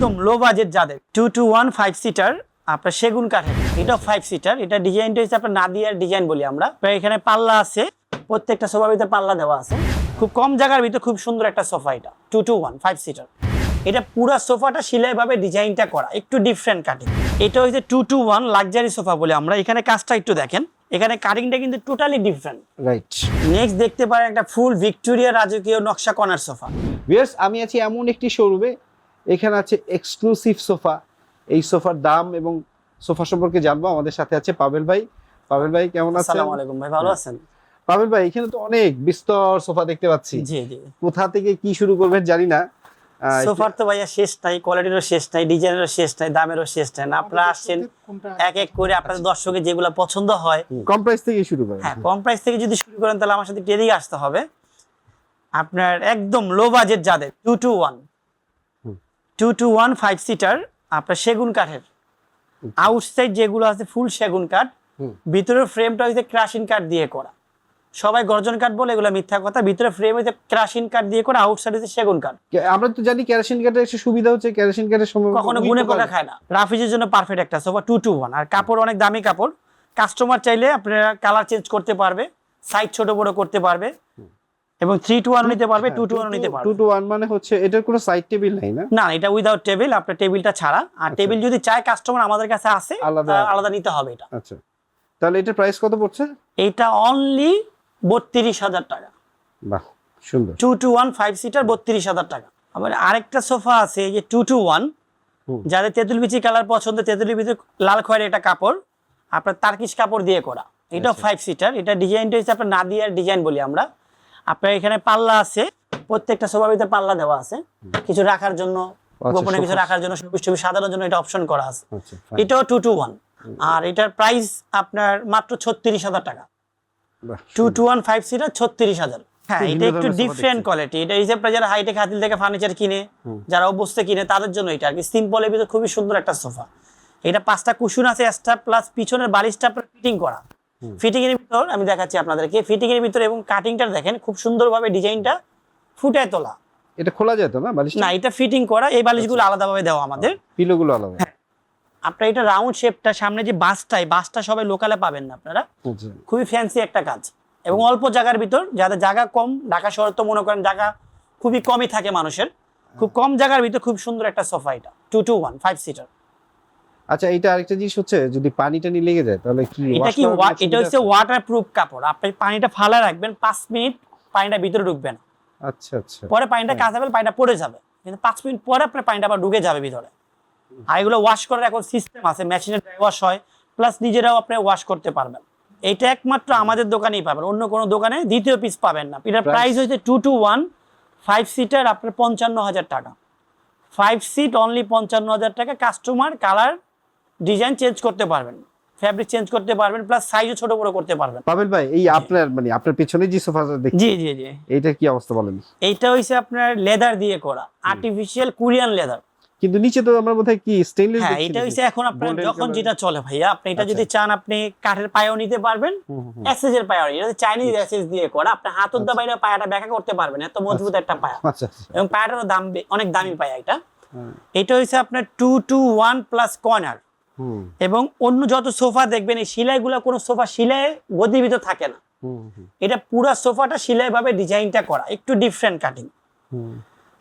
একদম low budget যাদের। Two two one five seater আপনার সেগুন কাঠের। এটা ফাইভ সিটার এটা ডিজাইনটা হচ্ছে আপনার নাদিয়ার ডিজাইন বলি আমরা। এখানে পাল্লা আছে প্রত্যেকটা সোফার ভিতরে পাল্লা দেওয়া আছে। খুব কম জায়গার ভিতরে খুব সুন্দর একটা সোফা এটা two two one five seater এটা পুরো সোফাটা সিলাই ভাবে ডিজাইনটা করা একটু ডিফারেন্ট কাটিং এটা হচ্ছে two two one luxury sofa বলে আমরা। এখানে কাজটা একটু দেখেন। এখানে কাটিংটা কিন্তু টোটালি ডিফারেন্ট রাইট নেক্সট দেখতে পারেন একটা ফুল ভিক্টোরিয়া রাজকীয় নকশা কর্নার সোফা ভিউয়ার্স আমি আছি এমন একটি শোরুমে এখানে আছে এক্সক্লুসিভ সোফা এই সোফার দাম এবং সোফা সম্পর্কে জানব। আমাদের সাথে আছে পাবেল ভাই। পাবেল ভাই কেমন আছেন? আসসালামু আলাইকুম ভাই ভালো আছেন? পাবেল ভাই এখানে তো অনেক বিস্তর সোফা দেখতে পাচ্ছি। জি জি। কোথা থেকে কি শুরু করবেন জানি না। সোফার তো ভাইয়া শেষ নাই কোয়ালিটিরও শেষ নাই ডিজাইনেরও শেষ নাই দামেরও শেষ নাই। আপনারা আসছেন এক এক করে আপনাদের দর্শকের যেগুলো পছন্দ হয়। কম প্রাইস থেকে শুরু করেন। হ্যাঁ কম প্রাইস থেকে যদি শুরু করেন তাহলে আমার সাথে একটু আসতে হবে। আপনার একদম লো বাজেট যাদের two two one. Two two one five seater আপনার সেগুন কাঠের। আউটসাইড যেগুলো আছে ফুল সেগুন কাঠ। ভিতরের ফ্রেমটা হচ্ছে ক্রাশিন কাঠ দিয়ে করা। সবাই গর্জন কাঠ বলে এগুলো মিথ্যা কথা। ভিতরে ফ্রেম হচ্ছে ক্রাশিন কাঠ দিয়ে করা আউটসাইড হচ্ছে সেগুন কাঠ। আমরা তো জানি কেরোসিন কাঠের একটা সুবিধা হচ্ছে কেরোসিন কাঠের সময় কখনো গুনে পোকা খায় না। রাফিজের জন্য পারফেক্ট একটা সোফা টু টু ওয়ান আর কাপড় অনেক দামি কাপড়। কাস্টমার চাইলে আপনারা কালার চেঞ্জ করতে পারবে সাইজ ছোট বড় করতে পারবে। এবং থ্রি টু ওয়ান নিতে পারবে টু টু ওয়ান নিতে পারবে। টু টু ওয়ান মানে হচ্ছে এটার কোনো সাইড টেবিল নাই না? না এটা উইদাউট টেবিল আপনার টেবিলটা ছাড়া। আর টেবিল যদি চায় কাস্টমার আমাদের কাছে আসে আলাদা- নিতে হবে এটা। আচ্ছা। তাহলে এটার প্রাইস কত পড়ছে? এইটা অনলি বত্রিশ হাজার টাকা। বাহ সুন্দর। Two two one five seater বত্রিশ হাজার টাকা। আবার আরেকটা সোফা আছে যে টু টু ওয়ান যাদের তেঁতুল বিচি কালার পছন্দ তেঁতুল বিচি লাল খয়ের একটা কাপড় আপনার তার্কিশ কাপড় দিয়ে করা। আচ্ছা। ফাইভ সিটার এটা ডিজাইনটা হচ্ছে আপনার নাদিয়ার ডিজাইন বলি আমরা। আপনার এখানে পাল্লা আছে প্রত্যেকটা সোফার পাল্লা দেওয়া আছে। কিছু রাখার জন্য আচ্ছা, গোপনে কিছু রাখার জন্য সবুজ ছবি সাজানোর জন্য এটা অপশন করা আছে। আচ্ছা এটাও টু টু ওয়ান আর এটার প্রাইস আপনার মাত্র ছত্রিশ হাজার টাকা। Two two one five seater ছত্রিশ হাজার। হ্যাঁ এটা একটু ডিফারেন্ট কোয়ালিটি এটা হিসেবে যারা হাইটেক হাতিল থেকে ফার্নিচার কিনে যারা অবস্থা কিনে তাদের জন্য এটা আর কি। সিম্পলের ভিতরে খুবই সুন্দর একটা সোফা এটা পাঁচটা কুশন আছে এক্সট্রা প্লাস পিছনের বালিশটা ফিটিং করা। ফিটিং এর ভিতর আমি দেখাচ্ছি আপনাদেরকে। ফিটিং এর ভিতর এবং কাটিংটা দেখেন খুব সুন্দরভাবে ডিজাইনটা ফুটায় তোলা। এটা খোলা যেত না বালিশ না এটা ফিটিং করা এই বালিশগুলো আলাদাভাবে দেওয়া আমাদের। পিলোগুলো আলাদা। হ্যাঁ। আপনার এটা রাউন্ড শেপটা সামনে যে বাসটা এই বাসটা সবাই লোকালে পাবেন না আপনারা। আচ্ছা। খুবই ফ্যান্সি একটা কাজ। এবং অল্প জায়গার ভিতর যাদের জায়গা কম ঢাকা শহর তো মনে করেন জায়গা খুবই কমই থাকে মানুষের। খুব কম জায়গার ভিতর খুব সুন্দর একটা সোফা এটা। Two two one five seater আচ্ছা এটা আরেকটা জিনিস হচ্ছে যদি পানি টানি লেগে যায় তাহলে কি এটা কি এটা হচ্ছে আছে? ওয়াটার প্রুফ কাপড়। আপনি পানিটা ফালা রাখবেন পাঁচ মিনিট পানিটা ভিতরে ঢুকবে না। আচ্ছা আচ্ছা। পরে পানিটা কাঁচাবে পানিটা পড়ে যাবে। কিন্তু পাঁচ মিনিট পরে আপনার পানিটা আবার ঢুকে যাবে ভিতরে। আর এগুলো ওয়াশ করার এখন সিস্টেম আছে মেশিনে ড্রাই ওয়াশ হয় প্লাস নিজেরাও আপনি ওয়াশ করতে পারবেন। এটা একমাত্র আমাদের দোকানেই পাবেন অন্য কোনো দোকানে দ্বিতীয় পিস পাবেন না। এটার প্রাইস হচ্ছে two two one five seater আপনার পঞ্চান্ন হাজার টাকা। ফাইভ সিট অনলি পঞ্চান্ন হাজার টাকা কাস্টমার কালার ডিজাইন চেঞ্জ করতে পারবেন ফ্যাব্রিক চেঞ্জ করতে পারবেন প্লাস সাইজও ছোট বড় করতে পারবেন। পাবেল ভাই এই আপনার মানে আপনার পেছনে যে সোফাটা দেখছি জি জি জি। এইটা কি অবস্থা বলেন? এইটা হইছে আপনার লেদার দিয়ে করা আর্টিফিশিয়াল কোরিয়ান লেদার কিন্তু নিচে তো আমার বোধহয় কি স্টেনলেস হ্যাঁ এটা হইছে এখন আপনার যখন যেটা চলে ভাইয়া আপনি এটা যদি চান আপনি কাঠের পায়েও নিতে পারবেন এসএস এর পায়েও এটা চাইনিজ এসএস দিয়ে করা আপনি হাতের দা বাইরে পায়াটা ব্যাখ্যা করতে পারবেন এত মজবুত একটা পায়া। আচ্ছা আচ্ছা। এবং পায়াটারও দাম অনেক দামি পায়া এটা। এটা হইছে আপনার two two one plus corner এবং অন্য যত সোফা দেখবেন এই সেলাইগুলো কোনো সোফা সেলাই গদিবিত থাকে না। এটা পুরো সোফাটা সেলাই ভাবে ডিজাইনটা করা একটু ডিফারেন্ট কাটিং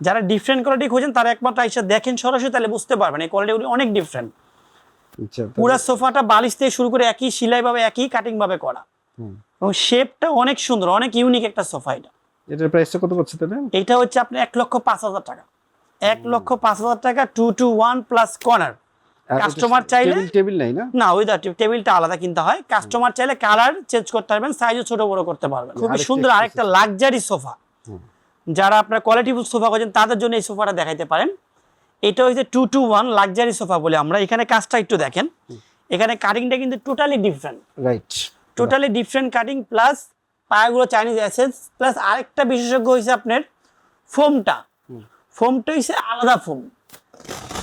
যারা ডিফারেন্ট কোয়ালিটি খোঁজেন তারা একমাত্র এসে দেখেন সরাসরি তাহলে বুঝতে পারবেন এই কোয়ালিটিগুলি অনেক ডিফারেন্ট আচ্ছা পুরো সোফাটা বালিশ থেকে শুরু করে একই সেলাই ভাবে একই কাটিং ভাবে করা এবং শেপটা অনেক সুন্দর অনেক ইউনিক একটা সোফা এটা। এটার প্রাইসটা কত পড়ছে তাহলে? এটা হচ্ছে আপনার এক লক্ষ পাঁচ হাজার টাকা। এক লক্ষ পাঁচ হাজার টাকা two two one plus corner Customer চাইলে- টেবিল নাই না? না ওই টেবিলটা আলাদা কিনতে হয়। কাস্টমার চাইলে কালার চেঞ্জ করতে পারবেন সাইজও ছোট বড় করতে পারবেন। খুবই সুন্দর আরেকটা লাক্সারি সোফা যারা আপনার কোয়ালিটিফুল সোফা খোঁজেন তাদের জন্য এই সোফাটা দেখাইতে পারেন। এটা হচ্ছে two two one luxury sofa বলে আমরা। এখানে কাজটা একটু দেখেন। এখানে কাটিংটা কিন্তু totally different right totally different cutting plus পায়াগুলো Chinese অ্যাসেস প্লাস আরেকটা বিশেষজ্ঞ হয়েছে আপনার ফোমটা ফোমটা হচ্ছে আলাদা ফোম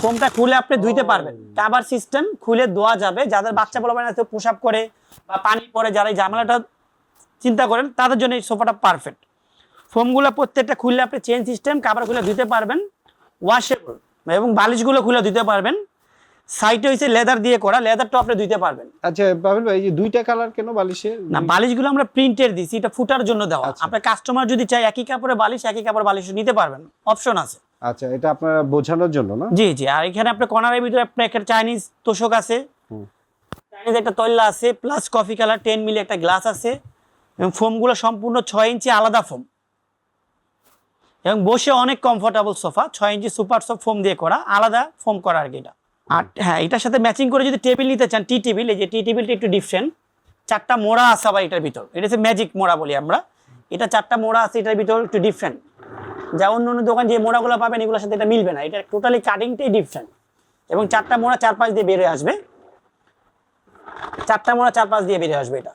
ফোমটা খুলে আপনি ধুইতে পারবেন। কাবার সিস্টেম খুলে ধোয়া যাবে। যাদের বাচ্চা বলা মানে পোশাক করে বা পানি পরে যারা এই ঝামেলাটা চিন্তা করেন তাদের জন্য এই সোফাটা পারফেক্ট ফোমগুলো প্রত্যেকটা খুললে আপনি চেন সিস্টেম কাবার খুলে ধুতে পারবেন। ওয়াশেবল এবং বালিশগুলো খুলে দিতে পারবেন। সাইডে হয়েছে লেদার দিয়ে করা লেদারটা আপনি দিতে পারবেন। আচ্ছা পাবেল ভাই এই যে দুইটা কালার কেন বালিশে? না বালিশগুলো আমরা প্রিন্টের দিছি এটা ফুটার জন্য দেওয়া। আচ্ছা। আপনার কাস্টমার যদি চাই একই কাপড়ে বালিশ একই কাপড় বালিশ নিতে পারবেন। অপশন আছে। আচ্ছা এটা আপনার বোঝানোর জন্য না? জি জি। আর এখানে আপনার কর্নারের ভিতরে আপনার একটা চাইনিজ তোষক আছে। হুম। চাইনিজ একটা তৈলা আছে প্লাস কফি কালার টেন মিলি একটা গ্লাস আছে। এবং ফোমগুলো সম্পূর্ণ ছয় ইঞ্চি আলাদা ফোম। এবং বসে অনেক কমফোর্টেবল সোফা ছয় ইঞ্চি সুপার সফট ফোম দিয়ে করা আলাদা ফোম করা আর কি এটা। আর হ্যাঁ এটার সাথে ম্যাচিং করে যদি টেবিল নিতে চান টি টেবিল এই যে টি টেবিলটা একটু ডিফারেন্ট চারটা মোড়া আছে আবার এটার ভিতর। এটা হচ্ছে ম্যাজিক মোড়া বলি আমরা। এটা চারটা মোড়া আছে এটার ভিতর একটু ডিফারেন্ট যা অন্য অন্য দোকান যে মোড়াগুলো পাবেন এগুলোর সাথে এটা মিলবে না। এটা টোটালি কাটিংটাই ডিফারেন্ট এবং চারটা মোড়া চার পাঁচ দিয়ে বেরিয়ে আসবে। চারটা মোড়া চার পাঁচ দিয়ে বেরিয়ে আসবে এটা।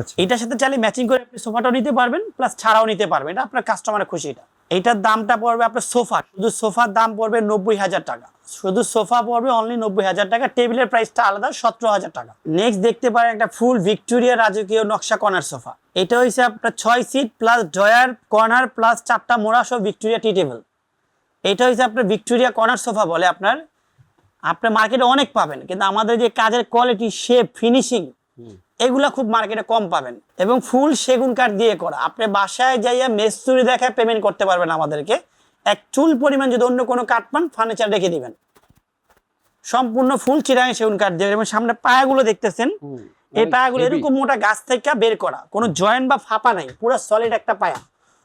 আচ্ছা। এটার সাথে চাইলে ম্যাচিং করে আপনি সোফাটাও নিতে পারবেন প্লাস ছাড়াও নিতে পারবেন। এটা আপনার কাস্টমারের খুশি এটা। এইটার দামটা পড়বে আপনার সোফা। শুধু সোফার দাম পড়বে নব্বই হাজার টাকা। শুধু সোফা পড়বে অনলি নব্বই হাজার টাকা। টেবিলের প্রাইসটা আলাদা, সতেরো হাজার টাকা। নেক্সট দেখতে পারেন একটা ফুল ভিক্টোরিয়া রাজকীয় নকশা কর্নার সোফা। এটা হচ্ছে আপনার ছয় seat plus drawer corner plus চারটা মোড়া সহ ভিক্টোরিয়া টি টেবিল এটা হচ্ছে আপনার ভিক্টোরিয়া কর্নার সোফা বলে আপনার। আপনার মার্কেটে অনেক পাবেন, কিন্তু আমাদের যে কাজের কোয়ালিটি শেপ ফিনিশিং এগুলা খুব মার্কেটে কম পাবেন। এবং ফুল সেগুন কাঠ দিয়ে করা। আপনি বাসায় যাইয়া মেস্তুরি দেখে পেমেন্ট করতে পারবেন আমাদেরকে। এক চুল পরিমাণ যদি অন্য কোনো কাঠ পান ফার্নিচার রেখে দিবেন। সম্পূর্ণ ফুল চিরাং সেগুন কাঠ দিয়ে। এবং সামনে পায়াগুলো দেখতেছেন? এই পায়াগুলো এরকম মোটা গাছ থেকে বের করা। কোনো জয়েন্ট বা ফাঁপা নাই। পুরো সলিড একটা পায়া।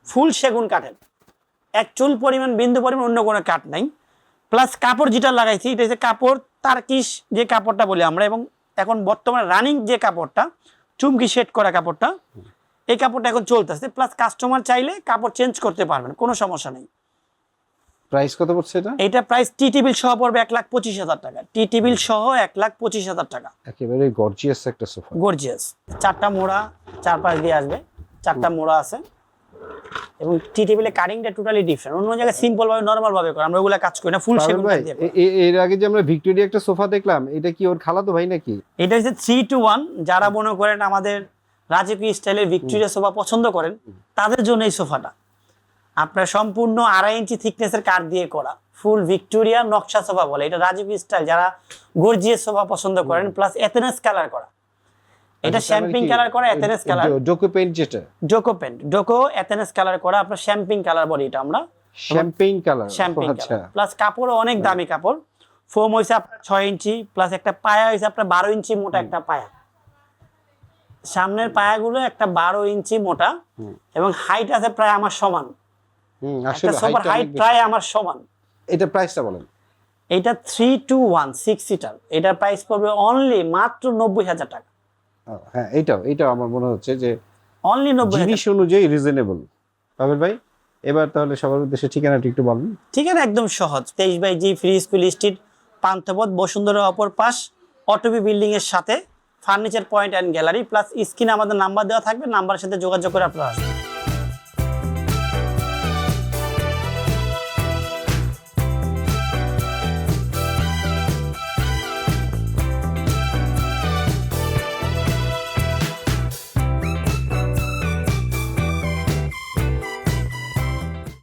ফুল সেগুন কাঠের। এক চুল পরিমাণ বিন্দু পরিমাণ অন্য কোনো কাঠ নাই। প্লাস কাপড় যেটা লাগাইছি এটা হচ্ছে কাপড় তারকিস যে কাপড়টা বলি আমরা। এবং এখন বর্তমানে রানিং যে কাপড়টা চুমকি সেট করা কাপড়টা এই কাপড়টা এখন চলতেছে প্লাস কাস্টমার চাইলে কাপড় চেঞ্জ করতে পারবেন কোনো সমস্যা নেই। প্রাইস কত পড়ছে এটা? এইটা প্রাইস টি টেবিল সহ পড়বে এক লাখ পঁচিশ হাজার টাকা। টি টেবিল সহ এক লাখ পঁচিশ হাজার টাকা। একেবারে গর্জিয়াস একটা সোফা গর্জিয়াস চারটা মোড়া চার পাশ দিয়ে আসবে চারটা মোড়া আছে। এবং টি টেবিলে কাটিংটা টোটালি ডিফারেন্ট অন্য জায়গায় সিম্পল ভাবে নর্মাল ভাবে করে। আমরা ওগুলা কাজ করি না ফুল সেগুন ভাই এর আগে যে আমরা ভিক্টোরিয়া একটা সোফা দেখলাম এটা কি ওর খালাতো ভাই নাকি? এটা হচ্ছে থ্রি টু ওয়ান যারা মনে করেন আমাদের রাজকীয় স্টাইলের ভিক্টোরিয়া সোফা পছন্দ করেন তাদের জন্য এই সোফাটা আপনার সম্পূর্ণ আড়াই ইঞ্চি থিকনেসের কাঠ দিয়ে করা। ফুল ভিক্টোরিয়া নকশা সোফা বলে। এটা রাজকীয় স্টাইল যারা গর্জিয়াস সোফা পছন্দ করেন প্লাস এথেনেস কালার করা। এটা শ্যাম্পিং কালার করা এথেনেস কালার ডোকো পেইন্ট যেটা? ডোকো পেন্ট ডোকো এথেনেস কালার করা আপনার শ্যাম্পিং কালার বলি এটা আমরা শ্যাম্পেইন কালার শ্যাম্পিং আচ্ছা। প্লাস কাপড়ও অনেক দামি কাপড়। ফোম হয়েছে আপনার ছয় ইঞ্চি প্লাস একটা পায়া হয়েছে আপনার বারো ইঞ্চি মোটা একটা পায়া। সামনের পায়াগুলো একটা বারো ইঞ্চি মোটা এবং হাইট আছে প্রায় আমার সমান। হুম আসলে হাইট প্রায় আমার সমান। এটা প্রাইসটা বলেন। এটা three two one six seater এটার প্রাইস পড়বে অনলি মাত্র নব্বই হাজার টাকা। হ্যাঁ এটাও এটাও আমার মনে হচ্ছে যে অনলি নব্বই জিনিস অনুযায়ী রিজনেবল পাবেন ভাই এবার তাহলে সবার উদ্দেশ্যে ঠিকানাটি একটু বলুন। ঠিকানা একদম সহজ। তেইশ by G free school street Panthapath Bashundhara অপর পাশ অটোবি বিল্ডিং এর সাথে furniture point and gallery plus স্ক্রিনে আমাদের নাম্বার দেওয়া থাকবে নাম্বারের সাথে যোগাযোগ করে আপনারা আসবেন।